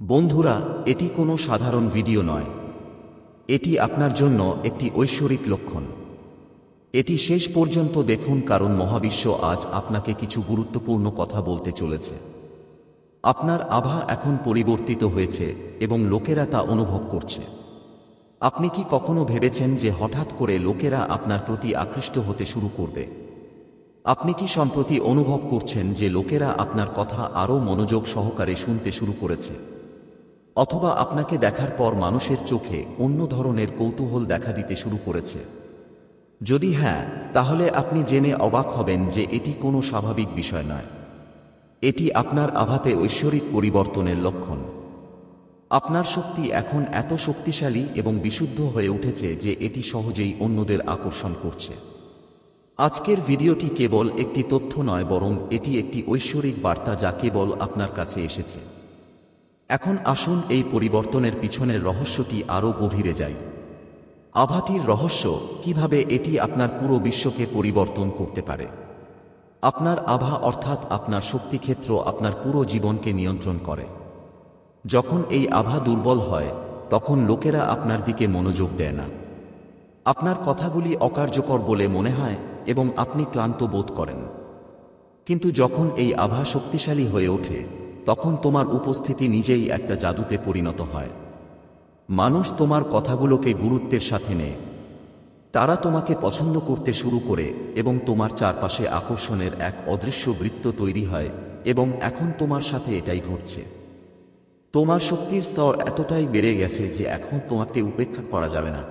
বন্ধুরা, এটি কোনো সাধারণ ভিডিও নয়। এটি আপনার জন্য একটি ঐশ্বরিক লক্ষণ। এটি শেষ পর্যন্ত দেখুন কারণ মহাবিশ্ব আজ আপনাকে কিছু গুরুত্বপূর্ণ কথা বলতে চলেছে। আপনার আভা এখন পরিবর্তিত হয়েছে এবং লোকেরা তা অনুভব করছে। আপনি কি কখনো ভেবেছেন যে হঠাৎ করে লোকেরা আপনার প্রতি আকৃষ্ট হতে শুরু করবে? আপনি কি সম্প্রতি অনুভব করছেন যে লোকেরা আপনার কথা আরও মনোযোগ সহকারে শুনতে শুরু করেছে? অথবা আপনাকে দেখার পর মানুষের চোখে অন্য ধরনের কৌতূহল দেখা দিতে শুরু করেছে। যদি হ্যাঁ তাহলে আপনি জেনে অবাক হবেন যে এটি কোনো স্বাভাবিক বিষয় নয়। এটি আপনার আভাতে ঐশ্বরিক পরিবর্তনের লক্ষণ। আপনার শক্তি এখন এত শক্তিশালী এবং বিশুদ্ধ হয়ে উঠেছে যে এটি সহজেই অন্যদের আকর্ষণ করছে। আজকের ভিডিওটি কেবল একটি তথ্য নয়, বরং এটি একটি ঐশ্বরিক বার্তা যা কেবল আপনার কাছে এসেছে। এখন আসুন এই পরিবর্তনের পিছনের রহস্যটি আরও গভীরে যাই। আভাটির রহস্য কীভাবে এটি আপনার পুরো বিশ্বকে পরিবর্তন করতে পারে? আপনার আভা অর্থাৎ আপনার শক্তিক্ষেত্র আপনার পুরো জীবনকে নিয়ন্ত্রণ করে। যখন এই আভা দুর্বল হয়, তখন লোকেরা আপনার দিকে মনোযোগ দেয় না। আপনার কথাগুলি অকার্যকর বলে মনে হয় এবং আপনি ক্লান্ত বোধ করেন। কিন্তু যখন এই আভা শক্তিশালী হয়ে ওঠে তখন তোমার উপস্থিতি নিজেই একটা জাদুতে পরিণত হয়। মানুষ তোমার কথাগুলোকে গুরুত্বের সাথে নেয় তারা তোমাকে পছন্দ করতে শুরু করে এবং তোমার চারপাশে আকর্ষণের এক অদৃশ্য বৃত্ত তৈরি হয় এবং এখন তোমার সাথে এটাই ঘটছে। তোমার শক্তির স্তর এতটাই বেড়ে গেছে যে এখন তোমাকে উপেক্ষা করা যাবে না।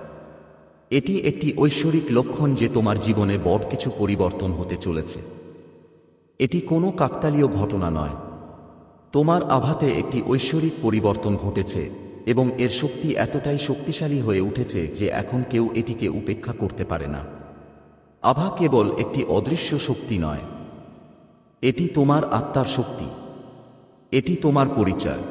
এটি একটি ঐশ্বরিক লক্ষণ যে তোমার জীবনে বড় কিছু পরিবর্তন হতে চলেছে। এটি কোনো কাকতালীয় ঘটনা নয়। তোমার আভাতে একটি ঐশ্বরিক পরিবর্তন ঘটেছে, এবং এর শক্তি এতটাই শক্তিশালী হয়ে উঠেছে যে এখন কেউ এটিকে উপেক্ষা করতে পারে না। আভা কেবল একটি অদৃশ্য শক্তি নয়। এটি তোমার আত্মার শক্তি। এটি তোমার পরিচয়।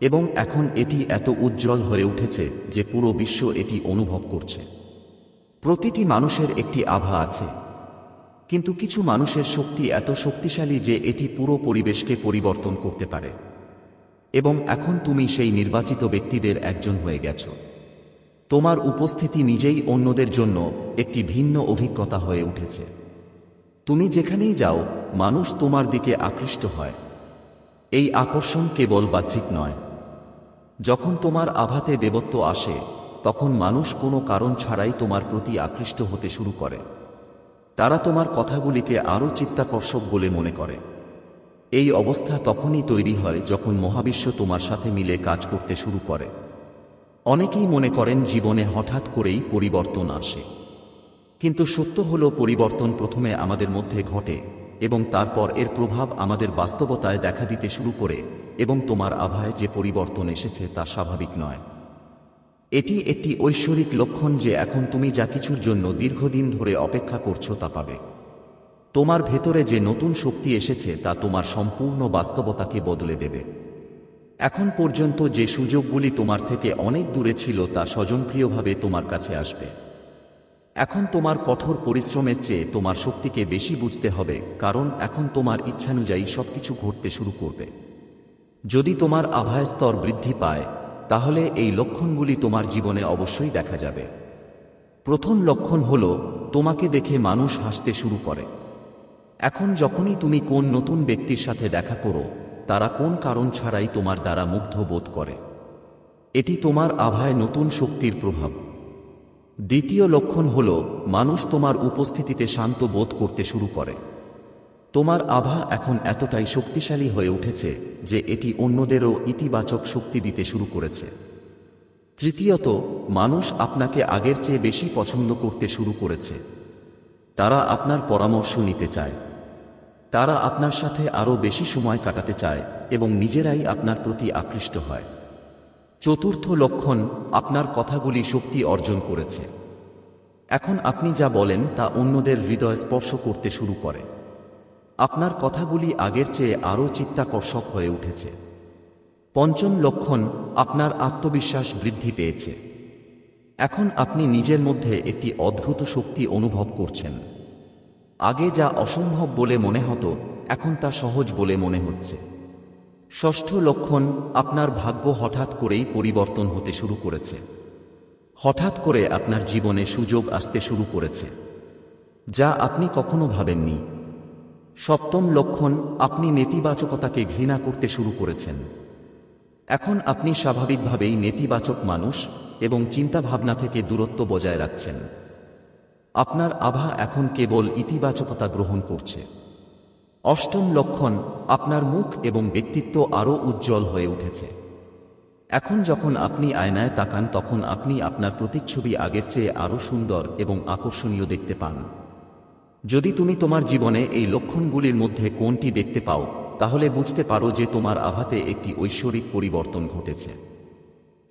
এবং এখন এটি এত উজ্জ্বল হয়ে উঠেছে যে পুরো বিশ্ব এটি অনুভব করছে। প্রতিটি মানুষের একটি আভা আছে। কিন্তু কিছু মানুষের শক্তি এত শক্তিশালী যে এটি পুরো পরিবেশকে পরিবর্তন করতে পারে। এবং এখন তুমি সেই নির্বাচিত ব্যক্তিদের একজন হয়ে গেছ। তোমার উপস্থিতি নিজেই অন্যদের জন্য একটি ভিন্ন অভিজ্ঞতা হয়ে উঠেছে। তুমি যেখানেই যাও, মানুষ তোমার দিকে আকৃষ্ট হয়। এই আকর্ষণ কেবল বাহ্যিক নয়। যখন তোমার আভাতে দেবত্ব আসে, তখন মানুষ কোনো কারণ ছাড়াই তোমার প্রতি আকৃষ্ট হতে শুরু করে। তারা তোমার কথাগুলিকে আরও চিত্তাকর্ষক বলে মনে করে। এই অবস্থা তখনই তৈরি হয় যখন মহাবিশ্ব তোমার সাথে মিলে কাজ করতে শুরু করে। অনেকেই মনে করেন জীবনে হঠাৎ করেই পরিবর্তন আসে। কিন্তু সত্য হল পরিবর্তন প্রথমে আমাদের মধ্যে ঘটে এবং তারপর এর প্রভাব আমাদের বাস্তবতায় দেখা দিতে শুরু করে এবং তোমার আভায় যে পরিবর্তন এসেছে তা স্বাভাবিক নয়। এটি একটি ঐশ্বরিক লক্ষণ যে এখন তুমি যা কিছুর জন্য দীর্ঘদিন ধরে অপেক্ষা করছ তা পাবে। তোমার ভেতরে যে নতুন শক্তি এসেছে তা তোমার সম্পূর্ণ বাস্তবতাকে বদলে দেবে। এখন পর্যন্ত যে সুযোগগুলি তোমার থেকে অনেক দূরে ছিল তা স্বজনপ্রিয়ভাবে তোমার কাছে আসবে। এখন তোমার কঠোর পরিশ্রমের চেয়ে তোমার শক্তিকে বেশি বুঝতে হবে, কারণ এখন তোমার ইচ্ছানুযায়ী সবকিছু ঘটতে শুরু করবে। যদি তোমার আভায় স্তর বৃদ্ধি পায় তাহলে এই লক্ষণগুলি তোমার জীবনে অবশ্যই দেখা যাবে। প্রথম লক্ষণ হল, তোমাকে দেখে মানুষ হাসতে শুরু করে। এখন যখনই তুমি কোন নতুন ব্যক্তির সাথে দেখা করো, তারা কোন কারণ ছাড়াই তোমার দ্বারা মুগ্ধ বোধ করে। এটি তোমার আভায় নতুন শক্তির প্রভাব। দ্বিতীয় লক্ষণ হল, মানুষ তোমার উপস্থিতিতে শান্ত বোধ করতে শুরু করে। তোমার আভা এখন এতটাই শক্তিশালী হয়ে উঠেছে যে এটি অন্যদেরও ইতিবাচক শক্তি দিতে শুরু করেছে। তৃতীয়ত, মানুষ আপনাকে আগের চেয়ে বেশি পছন্দ করতে শুরু করেছে। তারা আপনার পরামর্শ নিতে চায়। তারা আপনার সাথে আরও বেশি সময় কাটাতে চায় এবং নিজেরাই আপনার প্রতি আকৃষ্ট হয়। চতুর্থ লক্ষণ, আপনার কথাগুলি শক্তি অর্জন করেছে। এখন আপনি যা বলেন তা অন্যদের হৃদয় স্পর্শ করতে শুরু করে। আপনার কথাগুলি আগের চেয়ে আরও চিত্তাকর্ষক হয়ে উঠেছে। পঞ্চম লক্ষণ, আপনার আত্মবিশ্বাস বৃদ্ধি পেয়েছে। এখন আপনি নিজের মধ্যে একটি অদ্ভুত শক্তি অনুভব করছেন। আগে যা অসম্ভব বলে মনে হতো, এখন তা সহজ বলে মনে হচ্ছে। ষষ্ঠ লক্ষণ, আপনার ভাগ্য হঠাৎ করেই পরিবর্তন হতে শুরু করেছে। হঠাৎ করে আপনার জীবনে সুযোগ আসতে শুরু করেছে। যা আপনি কখনো ভাবেননি। সপ্তম লক্ষণ, আপনি নেতিবাচকতাকে ঘৃণা করতে শুরু করেছেন। এখন আপনি স্বাভাবিকভাবেই নেতিবাচক মানুষ এবং চিন্তাভাবনা থেকে দূরত্ব বজায় রাখছেন। আপনার আভা এখন কেবল ইতিবাচকতা গ্রহণ করছে। অষ্টম লক্ষণ, আপনার মুখ এবং ব্যক্তিত্ব আরও উজ্জ্বল হয়ে উঠেছে। এখন যখন আপনি আয়নায় তাকান, তখন আপনি আপনার প্রতিচ্ছবি আগের চেয়ে আরও সুন্দর এবং আকর্ষণীয় দেখতে পান। যদি তুমি তোমার জীবনে এই লক্ষণগুলির মধ্যে কোনটি দেখতে পাও, তাহলে বুঝতে পারো যে তোমার আভাতে একটি ঐশ্বরিক পরিবর্তন ঘটেছে।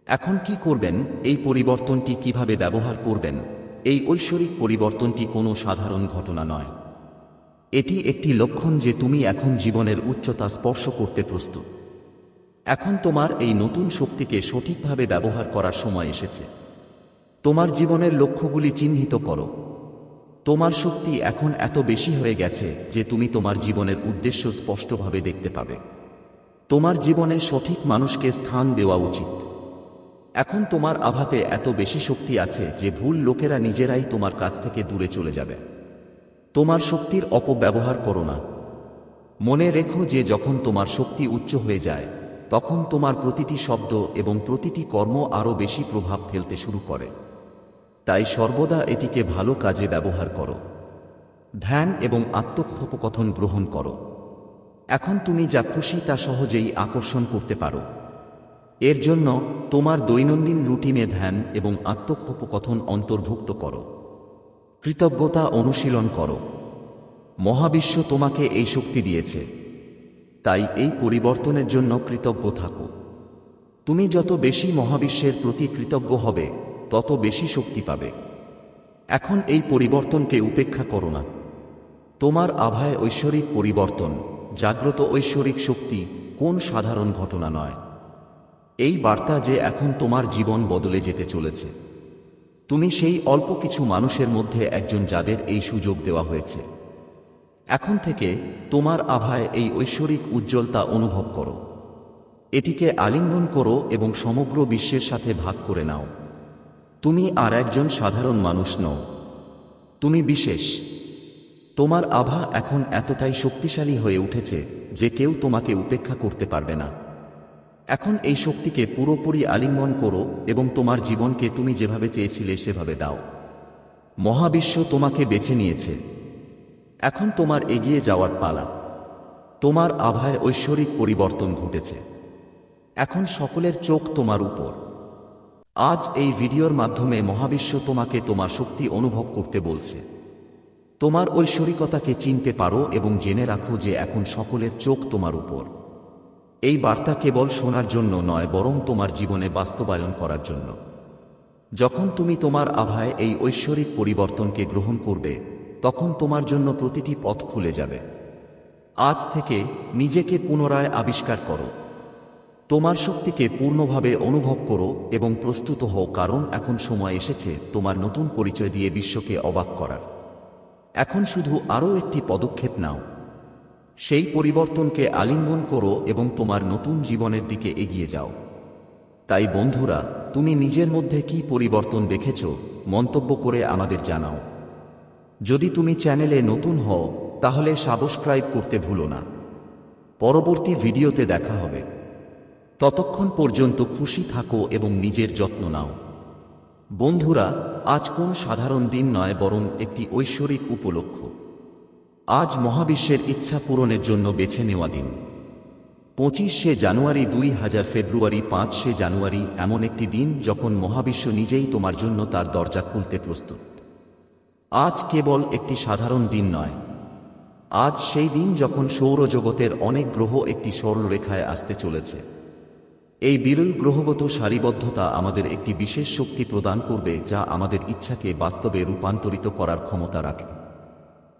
এখন কি করবেন? এই পরিবর্তনটি কীভাবে ব্যবহার করবেন? এই ঐশ্বরিক পরিবর্তনটি কোনো সাধারণ ঘটনা নয়। এটি একটি লক্ষণ যে তুমি এখন জীবনের উচ্চতা স্পর্শ করতে প্রস্তুত। এখন তোমার এই নতুন শক্তিকে সঠিকভাবে ব্যবহার করার সময় এসেছে। তোমার জীবনের লক্ষ্যগুলি চিহ্নিত করো। তোমার শক্তি এখন এত বেশি হয়ে গেছে যে তুমি তোমার জীবনের উদ্দেশ্য স্পষ্টভাবে দেখতে পাবে। তোমার জীবনে সঠিক মানুষকে স্থান দেওয়া উচিত। এখন তোমার আভাতে এত বেশি শক্তি আছে যে ভুল লোকেরা নিজেরাই তোমার কাছ থেকে দূরে চলে যাবে। তোমার শক্তির অপব্যবহার করো না। মনে রেখো যে যখন তোমার শক্তি উচ্চ হয়ে যায়, তখন তোমার প্রতিটি শব্দ এবং প্রতিটি কর্ম আরও বেশি প্রভাব ফেলতে শুরু করে। তাই সর্বদা এটিকে ভালো কাজে ব্যবহার করো। ধ্যান এবং আত্মকথোপকথন গ্রহণ করো। এখন তুমি যা খুশি তা সহজেই আকর্ষণ করতে পারো। এর জন্য তোমার দৈনন্দিন রুটিনে ধ্যান এবং আত্মকথোপকথন অন্তর্ভুক্ত করো। কৃতজ্ঞতা অনুশীলন করো। মহাবিশ্ব তোমাকে এই শক্তি দিয়েছে। তাই এই পরিবর্তনের জন্য কৃতজ্ঞ থাকো। তুমি যত বেশি মহাবিশ্বের প্রতি কৃতজ্ঞ হবে তত বেশি শক্তি পাবে। এখন এই পরিবর্তনকে উপেক্ষা করো না। তোমার আভায় ঐশ্বরিক পরিবর্তন, জাগ্রত ঐশ্বরিক শক্তি কোন সাধারণ ঘটনা নয়। এই বার্তা যে এখন তোমার জীবন বদলে যেতে চলেছে। তুমি সেই অল্প কিছু মানুষের মধ্যে একজন যাদের এই সুযোগ দেওয়া হয়েছে। এখন থেকে তোমার আভায় এই ঐশ্বরিক উজ্জ্বলতা অনুভব করো। এটিকে আলিঙ্গন করো এবং সমগ্র বিশ্বের সাথে ভাগ করে নাও। তুমি আর একজন সাধারণ মানুষ নও। তুমি বিশেষ। তোমার আভা এখন এতটাই শক্তিশালী হয়ে উঠেছে যে কেউ তোমাকে উপেক্ষা করতে পারবে না। এখন এই শক্তিকে পুরোপুরি আলিঙ্গন করো এবং তোমার জীবনকে তুমি যেভাবে চেয়েছিলে সেভাবে দাও। মহাবিশ্ব তোমাকে বেছে নিয়েছে। এখন তোমার এগিয়ে যাওয়ার পালা। তোমার আভায় ঐশ্বরিক পরিবর্তন ঘটেছে। এখন সকলের চোখ তোমার উপর। আজ এই ভিডিওর মাধ্যমে মহাবিশ্ব তোমাকে তোমার শক্তি অনুভব করতে বলছে। তোমার ঐশ্বরিকতাকে চিনতে পারো এবং জেনে রাখো যে এখন সকলের চোখ তোমার উপর। এই বার্তা কেবল শোনার জন্য নয়, বরং তোমার জীবনে বাস্তবায়ন করার জন্য। যখন তুমি তোমার আভায় এই ঐশ্বরিক পরিবর্তনকে গ্রহণ করবে, তখন তোমার জন্য প্রতিটি পথ খুলে যাবে। আজ থেকে নিজেকে পুনরায় আবিষ্কার করো। তোমার শক্তিকে পূর্ণভাবে অনুভব করো এবং প্রস্তুত হও কারণ এখন সময় এসেছে তোমার নতুন পরিচয় দিয়ে বিশ্বকে অবাক করার। এখন শুধু আরও একটি পদক্ষেপ নাও। সেই পরিবর্তনকে আলিঙ্গন করো এবং তোমার নতুন জীবনের দিকে এগিয়ে যাও। তাই বন্ধুরা, তুমি নিজের মধ্যে কি পরিবর্তন দেখেছ, মন্তব্য করে আমাদের জানাও। যদি তুমি চ্যানেলে নতুন হও, তাহলে সাবস্ক্রাইব করতে ভুলো না। পরবর্তী ভিডিওতে দেখা হবে। ততক্ষণ পর্যন্ত খুশি থাকো এবং নিজের যত্ন নাও। বন্ধুরা, আজ কোন সাধারণ দিন নয়, বরং একটি ঐশ্বরিক উপলক্ষ। আজ মহাবিশ্বের ইচ্ছা পূরণের জন্য বেছে নেওয়া দিন। পঁচিশে জানুয়ারি দুই হাজার ফেব্রুয়ারি, পাঁচশে জানুয়ারি এমন একটি দিন যখন মহাবিশ্ব নিজেই তোমার জন্য তার দরজা খুলতে প্রস্তুত। আজ কেবল একটি সাধারণ দিন নয়। আজ সেই দিন যখন সৌরজগতের অনেক গ্রহ একটি সরলরেখায় আসতে চলেছে। এই বিরল গ্রহগত সারিবদ্ধতা আমাদের একটি বিশেষ শক্তি প্রদান করবে যা আমাদের ইচ্ছাকে বাস্তবে রূপান্তরিত করার ক্ষমতা রাখে।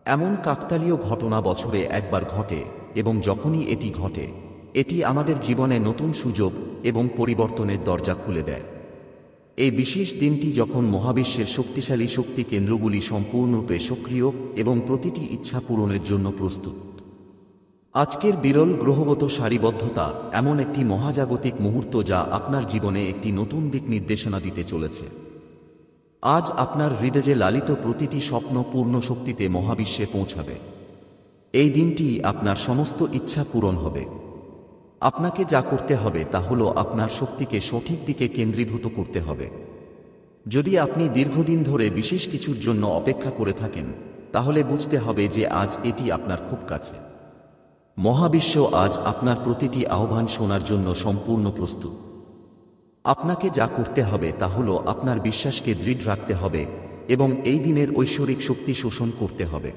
এমন কাকতালীয় ঘটনা বছরে একবার ঘটে এবং যখনই এটি ঘটে, এটি আমাদের জীবনে নতুন সুযোগ এবং পরিবর্তনের দরজা খুলে দেয়। এই বিশেষ দিনটি যখন মহাবিশ্বের শক্তিশালী শক্তি কেন্দ্রগুলি সম্পূর্ণরূপে সক্রিয় এবং প্রতিটি ইচ্ছা পূরণের জন্য প্রস্তুত। আজকের বিরল গ্রহগত সারিবদ্ধতা এমন একটি মহাজাগতিক মুহূর্ত যা আপনার জীবনে একটি নতুন দিক নির্দেশনা দিতে চলেছে। আজ আপনার হৃদয়ে লালিত প্রতিটি স্বপ্ন পূর্ণ শক্তিতে মহাবিশ্বে পৌঁছাবে। এই দিনটি আপনার সমস্ত ইচ্ছা পূরণ হবে। আপনাকে যা করতে হবে তা হল আপনার শক্তিকে সঠিক দিকে কেন্দ্রীভূত করতে হবে। যদি আপনি দীর্ঘদিন ধরে বিশেষ কিছুর জন্য অপেক্ষা করে থাকেন, তাহলে বুঝতে হবে যে আজ এটি আপনার খুব কাছে। মহাবিশ্ব আজ আপনার প্রতিটি আহ্বান শোনার জন্য সম্পূর্ণ প্রস্তুত। আপনাকে যা করতে হবে তা হল আপনার বিশ্বাসকে দৃঢ় রাখতে হবে এবং এই দিনের ঐশ্বরিক শক্তি শোষণ করতে হবে।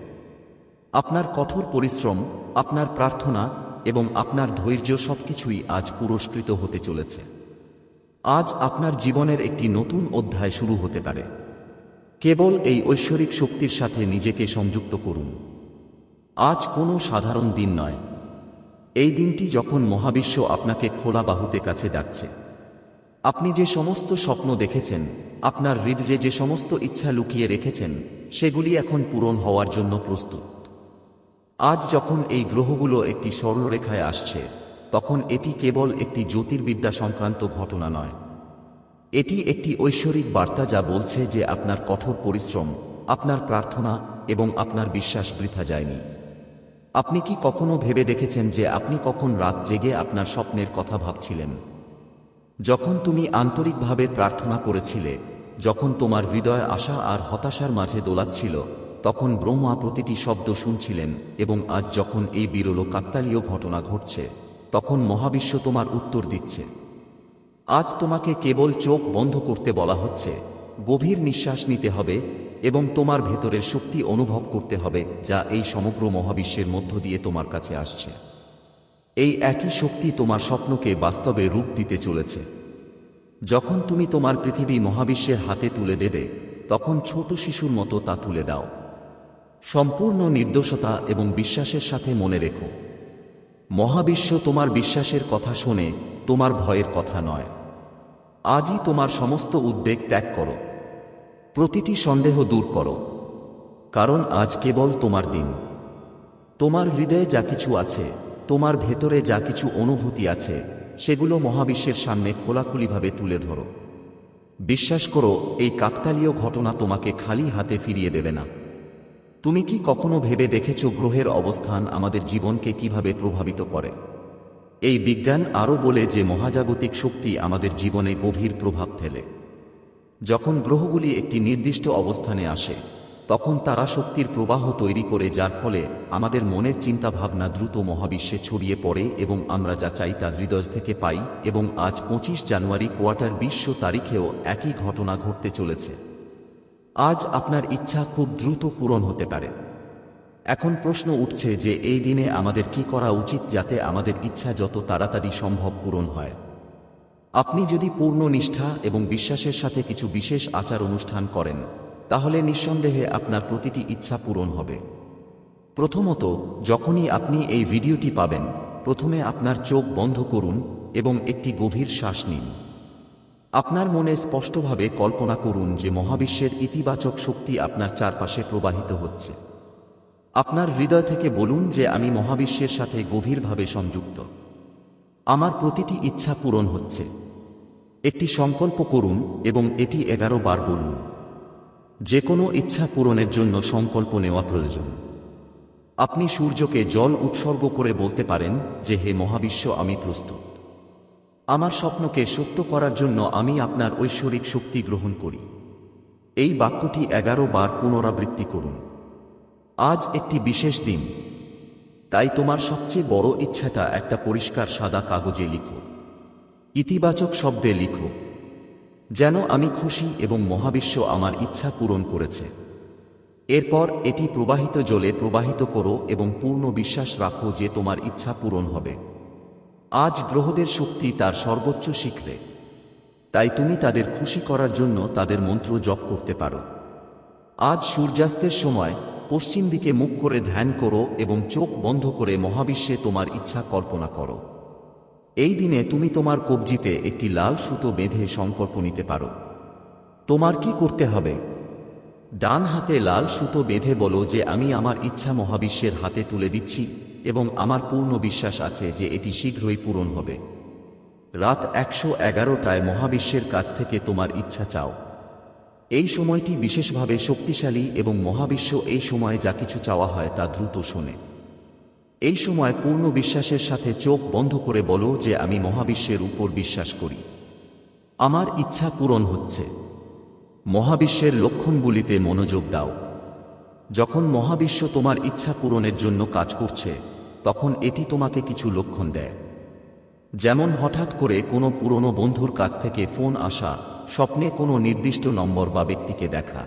আপনার কঠোর পরিশ্রম, আপনার প্রার্থনা এবং আপনার ধৈর্য সবকিছুই আজ পুরস্কৃত হতে চলেছে। আজ আপনার জীবনের একটি নতুন অধ্যায় শুরু হতে পারে। কেবল এই ঐশ্বরিক শক্তির সাথে নিজেকে সংযুক্ত করুন। আজ কোনো সাধারণ দিন নয়। এই দিনটি যখন মহাবিশ্ব আপনাকে খোলা বাহুতে কাছে ডাকছে। আপনি যে সমস্ত স্বপ্ন দেখেছেন, আপনার হৃদয়ে যে সমস্ত ইচ্ছা লুকিয়ে রেখেছেন, সেগুলি এখন পূরণ হওয়ার জন্য প্রস্তুত। আজ যখন এই গ্রহগুলো একটি সরলরেখায় আসছে, তখন এটি কেবল একটি জ্যোতির্বিদ্যা সংক্রান্ত ঘটনা নয়। এটি একটি ঐশ্বরিক বার্তা যা বলছে যে আপনার কঠোর পরিশ্রম, আপনার প্রার্থনা এবং আপনার বিশ্বাস বৃথা যায়নি। আপনি কি কখনো ভেবে দেখেছেন যে আপনি কখন রাত জেগে আপনার স্বপ্নের কথা ভাবছিলেন? যখন তুমি আন্তরিকভাবে প্রার্থনা করেছিলে, যখন তোমার হৃদয় আশা আর হতাশার মাঝে দোলাচ্ছিল, তখন ব্রহ্মা প্রতিটি শব্দ শুনছিলেন এবং আজ যখন এই বিরল কাকতালীয় ঘটনা ঘটছে, তখন মহাবিশ্ব তোমার উত্তর দিচ্ছে। আজ তোমাকে কেবল চোখ বন্ধ করতে বলা হচ্ছে, গভীর নিঃশ্বাস নিতে হবে এবং তোমার ভেতরের শক্তি অনুভব করতে হবে, যা এই সমগ্র মহাবিশ্বের মধ্য দিয়ে তোমার কাছে আসছে। এই একই শক্তি তোমার স্বপ্নকে বাস্তবে রূপ দিতে চলেছে। যখন তুমি তোমার পৃথিবী মহাবিশ্বের হাতে তুলে দেবে, তখন ছোট শিশুর মতো তা তুলে দাও। সম্পূর্ণ নির্দোষতা এবং বিশ্বাসের সাথে মনে রেখো। মহাবিশ্ব তোমার বিশ্বাসের কথা শোনে, তোমার ভয়ের কথা নয়। আজই তোমার সমস্ত উদ্বেগ ত্যাগ করো। প্রতিটি সন্দেহ দূর করো, কারণ আজ কেবল তোমার দিন। তোমার হৃদয়ে যা কিছু আছে, তোমার ভেতরে যা কিছু অনুভূতি আছে, সেগুলো মহাবিশ্বের সামনে খোলাখুলিভাবে তুলে ধরো। বিশ্বাস করো, এই কাকতালীয় ঘটনা তোমাকে খালি হাতে ফিরিয়ে দেবে না। তুমি কি কখনো ভেবে দেখেছ গ্রহের অবস্থান আমাদের জীবনকে কীভাবে প্রভাবিত করে? এই বিজ্ঞান আরও বলে যে মহাজাগতিক শক্তি আমাদের জীবনে গভীর প্রভাব ফেলে। যখন গ্রহগুলি একটি নির্দিষ্ট অবস্থানে আসে, তখন তারা শক্তির প্রবাহ তৈরি করে যার ফলে আমাদের মনের চিন্তাভাবনা দ্রুত মহাবিশ্বে ছড়িয়ে পড়ে এবং আমরা যা চাই তা হৃদয় থেকে পাই এবং আজ পঁচিশ জানুয়ারি কোয়ার্টার বিশ্ব তারিখেও একই ঘটনা ঘটতে চলেছে। আজ আপনার ইচ্ছা খুব দ্রুত পূরণ হতে পারে। এখন প্রশ্ন উঠছে যে এই দিনে আমাদের কি করা উচিত যাতে আমাদের ইচ্ছা যত তাড়াতাড়ি সম্ভব পূরণ হয়? আপনি যদি পূর্ণ নিষ্ঠা এবং বিশ্বাসের সাথে কিছু বিশেষ আচার অনুষ্ঠান করেন, তাহলে নিঃসন্দেহে আপনার প্রতিটি ইচ্ছা পূরণ হবে। প্রথমত, যখনই আপনি এই ভিডিওটি পাবেন, প্রথমে আপনার চোখ বন্ধ করুন এবং একটি গভীর শ্বাস নিন। আপনার মনে স্পষ্টভাবে কল্পনা করুন যে মহাবিশ্বের ইতিবাচক শক্তি আপনার চারপাশে প্রবাহিত হচ্ছে। আপনার হৃদয় থেকে বলুন যে আমি মহাবিশ্বের সাথে গভীরভাবে সংযুক্ত। আমার প্রতিটি ইচ্ছা পূরণ হচ্ছে। একটি সংকল্প করুন এবং এটি এগারো বার বলুন। যে কোনো ইচ্ছা পূরণের জন্য সংকল্প নেওয়া প্রয়োজন। আপনি সূর্যকে জল উৎসর্গ করে বলতে পারেন যে, হে মহাবিশ্ব, আমি প্রস্তুত। আমার স্বপ্নকে সত্য করার জন্য আমি আপনার ঐশ্বরিক শক্তি গ্রহণ করি। এই বাক্যটি এগারো বার পুনরাবৃত্তি করুন। আজ একটি বিশেষ দিন। তাই তোমার সবচেয়ে বড় ইচ্ছাটা একটা পরিষ্কার সাদা কাগজে লিখো। ইতিবাচক শব্দে লিখো, যেন আমি খুশি এবং মহাবিশ্ব আমার ইচ্ছা পূরণ করেছে। এরপর এটি প্রবাহিত জলে প্রবাহিত করো এবং পূর্ণ বিশ্বাস রাখো যে তোমার ইচ্ছা পূরণ হবে। আজ গ্রহদের শক্তি তার সর্বোচ্চ শিখলে তাই তুমি তাদের খুশি করার জন্য তাদের মন্ত্র জপ করতে পারো। আজ সূর্যাস্তের সময় পশ্চিম দিকে মুখ করে ধ্যান করো এবং চোখ বন্ধ করে মহাবিশ্বে তোমার ইচ্ছা কল্পনা করো। এই দিনে তুমি তোমার কবজিতে একটি লাল সুতো বেঁধে সংকল্প নিতে পারো। তোমার কি করতে হবে? ডান হাতে লাল সুতো বেঁধে বলো যে, আমি আমার ইচ্ছা মহাবিশ্বের হাতে তুলে দিচ্ছি এবং আমার পূর্ণ বিশ্বাস আছে যে এটি শীঘ্রই পূরণ হবে। রাত একশো এগারোটায় মহাবিশ্বের কাছ থেকে তোমার ইচ্ছা চাও। এই সময়টি বিশেষভাবে শক্তিশালী এবং মহাবিশ্ব এই সময়ে যা কিছু চাওয়া হয় তা দ্রুত শোনে। এই সময় পূর্ণ বিশ্বাসের সাথে চোখ বন্ধ করে বলো যে আমি মহাবিশ্বের উপর বিশ্বাস করি। আমার ইচ্ছা পূরণ হচ্ছে। মহাবিশ্বের লক্ষণগুলিতে মনোযোগ দাও। যখন মহাবিশ্ব তোমার ইচ্ছা পূরণের জন্য কাজ করছে, তখন এটি তোমাকে কিছু লক্ষণ দেয়। যেমন হঠাৎ করে কোনো পুরনো বন্ধুর কাছ থেকে ফোন আসা, স্বপ্নে কোনো নির্দিষ্ট নম্বর বা ব্যক্তিকে দেখা।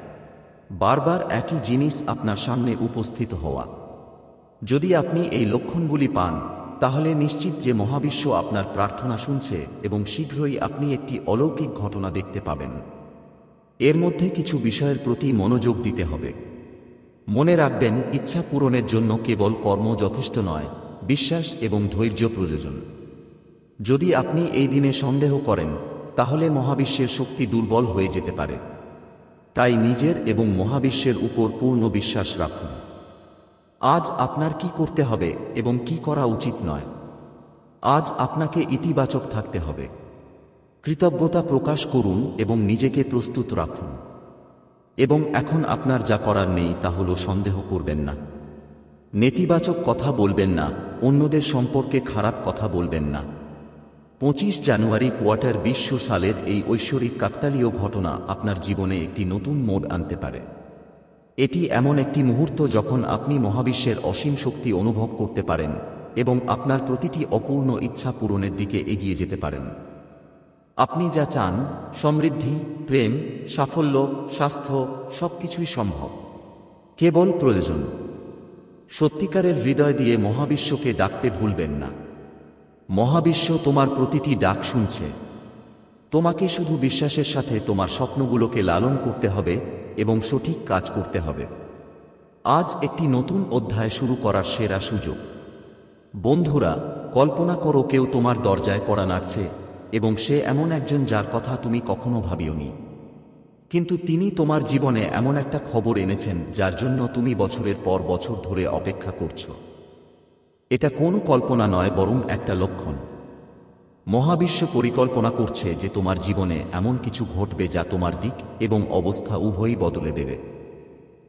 বারবার একই জিনিস আপনার সামনে উপস্থিত হওয়া। যদি আপনি এই লক্ষণগুলি পান, তাহলে নিশ্চিত যে মহাবিশ্ব আপনার প্রার্থনা শুনছে এবং শীঘ্রই আপনি একটি অলৌকিক ঘটনা দেখতে পাবেন। এর মধ্যে কিছু বিষয়ের প্রতি মনোযোগ দিতে হবে। মনে রাখবেন, ইচ্ছা পূরণের জন্য কেবল কর্ম যথেষ্ট নয়, বিশ্বাস এবং ধৈর্য প্রয়োজন। যদি আপনি এই দিনে সন্দেহ করেন, তাহলে মহাবিশ্বের শক্তি দুর্বল হয়ে যেতে পারে। তাই নিজের এবং মহাবিশ্বের উপর পূর্ণ বিশ্বাস রাখুন। আজ আপনার কি করতে হবে এবং কি করা উচিত নয়। আজ আপনাকে ইতিবাচক থাকতে হবে। কৃতজ্ঞতা প্রকাশ করুন এবং নিজেকে প্রস্তুত রাখুন। এবং এখন আপনার যা করার নেই তা হল সন্দেহ করবেন না। নেতিবাচক কথা বলবেন না, অন্যদের সম্পর্কে খারাপ কথা বলবেন না। পঁচিশ জানুয়ারি কোয়ার্টার বিশ্ব সালের এই ঐশ্বরিক কাকতালীয় ঘটনা আপনার জীবনে একটি নতুন মোড় আনতে পারে। এটি এমন একটি মুহূর্ত যখন আপনি মহাবিশ্বের অসীম শক্তি অনুভব করতে পারেন এবং আপনার প্রতিটি অপূর্ণ ইচ্ছা পূরণের দিকে এগিয়ে যেতে পারেন। আপনি যা চান, সমৃদ্ধি, প্রেম, সাফল্য, স্বাস্থ্য, সবকিছুই সম্ভব। কেবল প্রয়োজন। সত্যিকারের হৃদয় দিয়ে মহাবিশ্বকে ডাকতে ভুলবেন না। মহাবিশ্ব তোমার প্রতিটি ডাক শুনছে। তোমাকে শুধু বিশ্বাসের সাথে তোমার স্বপ্নগুলোকে লালন করতে হবে এবং সঠিক কাজ করতে হবে। আজ একটি নতুন অধ্যায় শুরু করার সেরা সুযোগ। বন্ধুরা, কল্পনা করো কেউ তোমার দরজায় করা নাড়ছে এবং সে এমন একজন যার কথা তুমি কখনো ভাবিওনি। কিন্তু তিনি তোমার জীবনে এমন একটা খবর এনেছেন যার জন্য তুমি বছরের পর বছর ধরে অপেক্ষা করছ। এটা কোনো কল্পনা নয়, বরং একটা লক্ষণ। মহাবিশ্ব পরিকল্পনা করছে যে তোমার জীবনে এমন কিছু ঘটবে যা তোমার দিক এবং অবস্থা উভয়ই বদলে দেবে।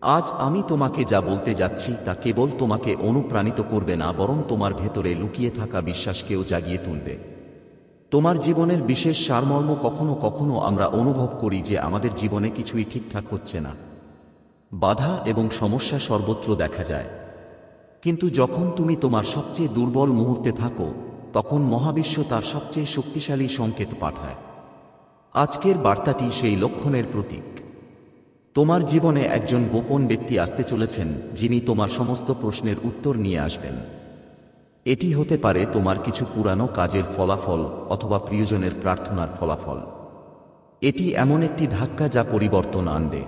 আজ আমি তোমাকে যা বলতে যাচ্ছি তা কেবল তোমাকে অনুপ্রাণিত করবে না, বরং তোমার ভেতরে লুকিয়ে থাকা বিশ্বাসকেও জাগিয়ে তুলবে। তোমার জীবনের বিশেষ সারমর্ম কখনো কখনো আমরা অনুভব করি যে আমাদের জীবনে কিছুই ঠিকঠাক হচ্ছে না। বাধা এবং সমস্যা সর্বত্র দেখা যায়। কিন্তু যখন তুমি তোমার সবচেয়ে দুর্বল মুহূর্তে থাকো তখন মহাবিশ্ব তার সবচেয়ে শক্তিশালী সংকেত পাঠায়। আজকের বার্তাটি সেই লক্ষণের প্রতীক। তোমার জীবনে একজন গোপন ব্যক্তি আসতে চলেছেন, যিনি তোমার সমস্ত প্রশ্নের উত্তর নিয়ে আসবেন। এটি হতে পারে তোমার কিছু পুরানো কাজের ফলাফল অথবা প্রিয়জনের প্রার্থনার ফলাফল। এটি এমন একটি ধাক্কা যা পরিবর্তন আনবে।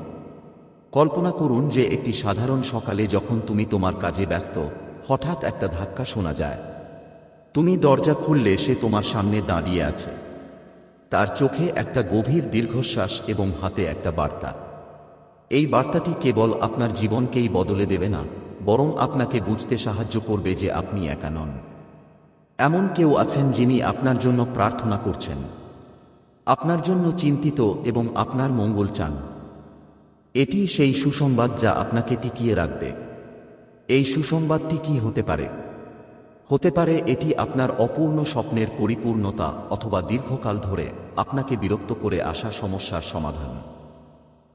কল্পনা করুন যে একটি সাধারণ সকালে যখন তুমি তোমার কাজে ব্যস্ত, হঠাৎ একটা ধাক্কা শোনা যায়। তুমি দরজা খুললে সে তোমার সামনে দাঁড়িয়ে আছে। তার চোখে একটা গভীর দীর্ঘশ্বাস এবং হাতে একটা বার্তা। এই বার্তাটি কেবল আপনার জীবনকেই বদলে দেবে না, বরং আপনাকে বুঝতে সাহায্য করবে যে আপনি একা নন। এমন কেউ আছেন যিনি আপনার জন্য প্রার্থনা করছেন। আপনার জন্য চিন্তিত এবং আপনার মঙ্গল চান। এটি সেই সুসংবাদ যা আপনাকে টিকিয়ে রাখবে। এই সুসংবাদটি কি হতে পারে? হতে পারে এটি আপনার অপূর্ণ স্বপ্নের পরিপূর্ণতা অথবা দীর্ঘকাল ধরে আপনাকে বিরক্ত করে আসা সমস্যার সমাধান।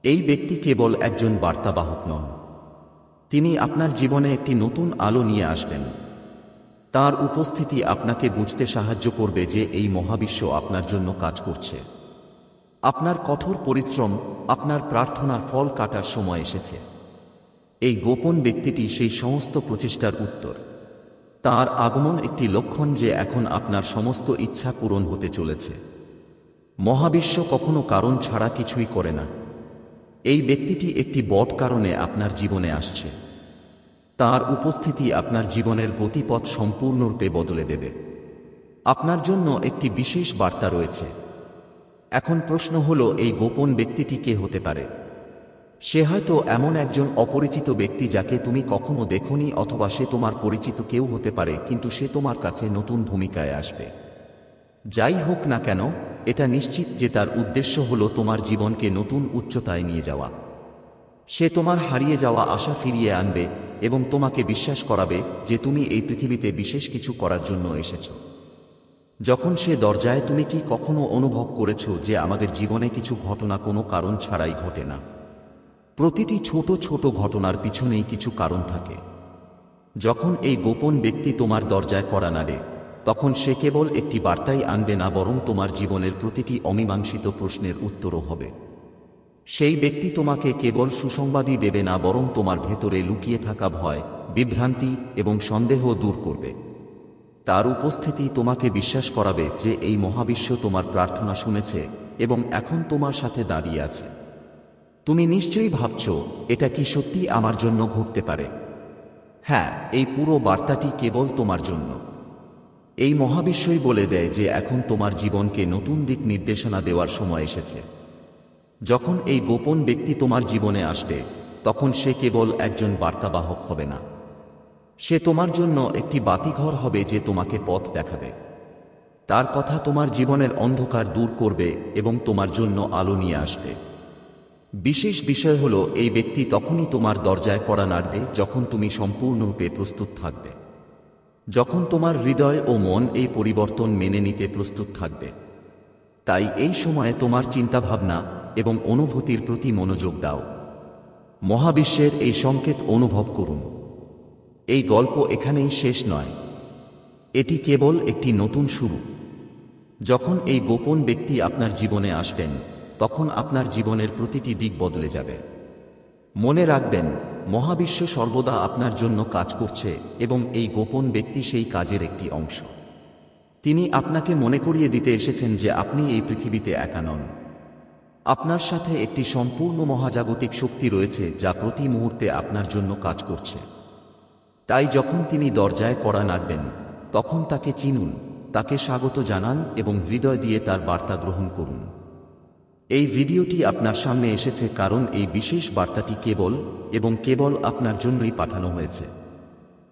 এই ব্যক্তি কেবল একজন বার্তাবাহক নন। তিনি আপনার জীবনে একটি নতুন আলো নিয়ে আসবেন। তার উপস্থিতি আপনাকে বুঝতে সাহায্য করবে যে এই মহাবিশ্ব আপনার জন্য কাজ করছে। আপনার কঠোর পরিশ্রম, আপনার প্রার্থনার ফল কাটার সময় এসেছে। এই গোপন ব্যক্তিটি সেই সমস্ত প্রচেষ্টার উত্তর। তার আগমন একটি লক্ষণ যে এখন আপনার সমস্ত ইচ্ছা পূরণ হতে চলেছে। মহাবিশ্ব কখনো কারণ ছাড়া কিছুই করে না। এই ব্যক্তিটি একটি বট কারণে আপনার জীবনে আসছে। তার উপস্থিতি আপনার জীবনের গতিপথ সম্পূর্ণরূপে বদলে দেবে। আপনার জন্য একটি বিশেষ বার্তা রয়েছে। এখন প্রশ্ন হল, এই গোপন ব্যক্তিটি কে হতে পারে? সে হয়তো এমন একজন অপরিচিত ব্যক্তি যাকে তুমি কখনো দেখনি অথবা সে তোমার পরিচিত কেউ হতে পারে, কিন্তু সে তোমার কাছে নতুন ভূমিকায় আসবে। যাই হোক না কেন, এটা নিশ্চিত যে তার উদ্দেশ্য হল তোমার জীবনকে নতুন উচ্চতায় নিয়ে যাওয়া। সে তোমার হারিয়ে যাওয়া আশা ফিরিয়ে আনবে এবং তোমাকে বিশ্বাস করাবে যে তুমি এই পৃথিবীতে বিশেষ কিছু করার জন্য এসেছ। যখন সে দরজায় তুমি কি কখনো অনুভব করেছ যে আমাদের জীবনে কিছু ঘটনা কোনো কারণ ছাড়াই ঘটে না? প্রতিটি ছোট ছোট ঘটনার পিছনেই কিছু কারণ থাকে। যখন এই গোপন ব্যক্তি তোমার দরজায় করা নাড়ে, তখন সে কেবল একটি বার্তাই আনবে না, বরং তোমার জীবনের প্রতিটি অমীমাংসিত প্রশ্নের উত্তরও হবে। সেই ব্যক্তি তোমাকে কেবল সুসংবাদই দেবে না, বরং তোমার ভেতরে লুকিয়ে থাকা ভয়, বিভ্রান্তি এবং সন্দেহ দূর করবে। তার উপস্থিতি তোমাকে বিশ্বাস করাবে যে এই মহাবিশ্ব তোমার প্রার্থনা শুনেছে এবং এখন তোমার সাথে দাঁড়িয়ে আছে। তুমি নিশ্চয়ই ভাবছ, এটা কি সত্যি আমার জন্য ঘটতে পারে? হ্যাঁ এই পুরো বার্তাটি কেবল তোমার জন্য। এই মহাবিশ্বই বলে দেয় যে এখন তোমার জীবনকে নতুন দিক নির্দেশনা দেওয়ার সময় এসেছে। যখন এই গোপন ব্যক্তি তোমার জীবনে আসবে, তখন সে কেবল একজন বার্তাবাহক হবে না। সে তোমার জন্য একটি বাতিঘর হবে যে তোমাকে পথ দেখাবে। তার কথা তোমার জীবনের অন্ধকার দূর করবে এবং তোমার জন্য আলো নিয়ে আসবে। বিশেষ বিষয় হল, এই ব্যক্তি তখনই তোমার দরজায় করা নাড়বে যখন তুমি সম্পূর্ণরূপে প্রস্তুত থাকবে। যখন তোমার হৃদয় ও মন এই পরিবর্তন মেনে নিতে প্রস্তুত থাকবে। তাই এই সময়ে তোমার চিন্তাভাবনা এবং অনুভূতির প্রতি মনোযোগ দাও। মহাবিশ্বের এই সংকেত অনুভব করুন। এই গল্প এখানেই শেষ নয়। এটি কেবল একটি নতুন শুরু। যখন এই গোপন ব্যক্তি আপনার জীবনে আসবেন তখন আপনার জীবনের প্রতিটি দিক বদলে যাবে। মনে রাখবেন, মহাবিশ্ব সর্বদা আপনার জন্য কাজ করছে এবং এই গোপন ব্যক্তি সেই কাজের একটি অংশ। তিনি আপনাকে মনে করিয়ে দিতে এসেছেন যে আপনি এই পৃথিবীতে একা নন। আপনার সাথে একটি সম্পূর্ণ মহাজাগতিক শক্তি রয়েছে যা প্রতি মুহূর্তে আপনার জন্য কাজ করছে। তাই যখন তিনি দরজায় কড়া নাড়বেন, তখন তাকে চিনুন, তাকে স্বাগত জানান এবং হৃদয় দিয়ে তার বার্তা গ্রহণ করুন। এই ভিডিওটি আপনার সামনে এসেছে কারণ এই বিশেষ বার্তাটি কেবল এবং কেবল আপনার জন্যই পাঠানো হয়েছে।